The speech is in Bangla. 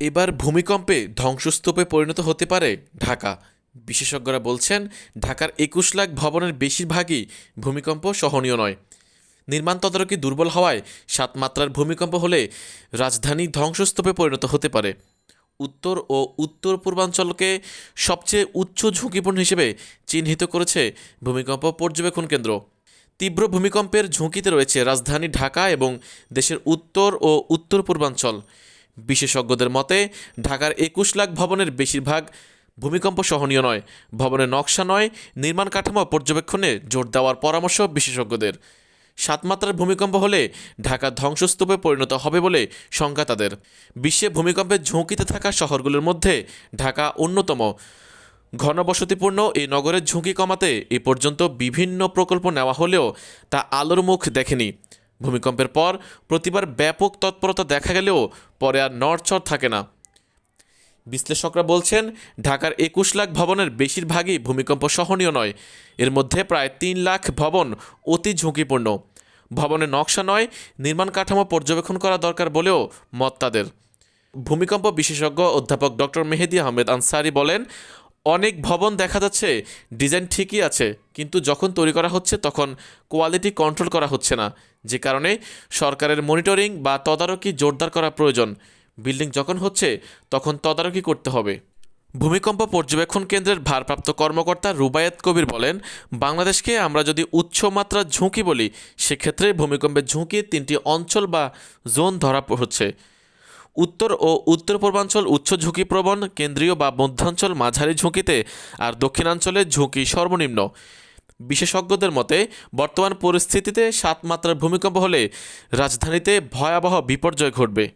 এবার ভূমিকম্পে ধ্বংসস্তূপে পরিণত হতে পারে ঢাকা। বিশেষজ্ঞরা বলছেন, ঢাকার একুশ লাখ ভবনের বেশিরভাগই ভূমিকম্প সহনীয় নয়। নির্মাণ তদারকি দুর্বল হওয়ায় সাত মাত্রার ভূমিকম্প হলে রাজধানী ধ্বংসস্তূপে পরিণত হতে পারে। উত্তর ও উত্তর পূর্বাঞ্চলকে সবচেয়ে উচ্চ ঝুঁকিপূর্ণ হিসেবে চিহ্নিত করেছে ভূমিকম্প পর্যবেক্ষণ কেন্দ্র। তীব্র ভূমিকম্পের ঝুঁকিতে রয়েছে রাজধানী ঢাকা এবং দেশের উত্তর ও উত্তর পূর্বাঞ্চল। বিশেষজ্ঞদের মতে, ঢাকার একুশ লাখ ভবনের বেশিরভাগ ভূমিকম্প সহনীয় নয়। ভবনের নকশা নয়, নির্মাণ কাঠামো পর্যবেক্ষণে জোর দেওয়ার পরামর্শ বিশেষজ্ঞদের। সাত মাত্রার ভূমিকম্প হলে ঢাকা ধ্বংসস্তূপে পরিণত হবে বলে শঙ্কা তাদের। বিশ্বে ভূমিকম্পের ঝুঁকিতে থাকা শহরগুলোর মধ্যে ঢাকা অন্যতম। ঘনবসতিপূর্ণ এই নগরের ঝুঁকি কমাতে এ পর্যন্ত বিভিন্ন প্রকল্প নেওয়া হলেও তা আলোর মুখ দেখেনি। ভূমিকম্পের পর প্রতিবার ব্যাপক তৎপরতা দেখা গেলেও পরে আর নড়চড় থাকে না। বিশ্লেষকরা বলছেন, ঢাকার একুশ লাখ ভবনের বেশিরভাগই ভূমিকম্প সহনীয় নয়। এর মধ্যে প্রায় তিন লাখ ভবন অতি ঝুঁকিপূর্ণ। ভবনের নকশা নয়, নির্মাণ কাঠামো পর্যবেক্ষণ করা দরকার বলেও মত তাদের। ভূমিকম্প বিশেষজ্ঞ অধ্যাপক ডক্টর মেহেদি আহমেদ আনসারি বলেন অনেক ভবন দেখা যাচ্ছে, ডিজাইন ঠিকই আছে, কিন্তু যখন তৈরি করা হচ্ছে তখন কোয়ালিটি কন্ট্রোল করা হচ্ছে না, যে কারণে সরকারের মনিটরিং বা তদারকি জোরদার করা প্রয়োজন। বিল্ডিং যখন হচ্ছে তখন তদারকি করতে হবে। ভূমিকম্প পর্যবেক্ষণ কেন্দ্রের ভারপ্রাপ্ত কর্মকর্তা রুবায়েত কবির বলেন, বাংলাদেশকে আমরা যদি উচ্চ মাত্রার ঝুঁকি বলি, সেক্ষেত্রে ভূমিকম্পের ঝুঁকি তিনটি অঞ্চল বা জোন ধরা হচ্ছে উত্তর ও উত্তর পূর্বাঞ্চল উচ্চ ঝুঁকিপ্রবণ কেন্দ্রীয় বা মধ্যাঞ্চল মাঝারি ঝুঁকিতে আর দক্ষিণাঞ্চলে ঝুঁকি সর্বনিম্ন। বিশেষজ্ঞদের মতে, বর্তমান পরিস্থিতিতে সাত মাত্রার ভূমিকম্প হলে রাজধানীতে ভয়াবহ বিপর্যয় ঘটবে।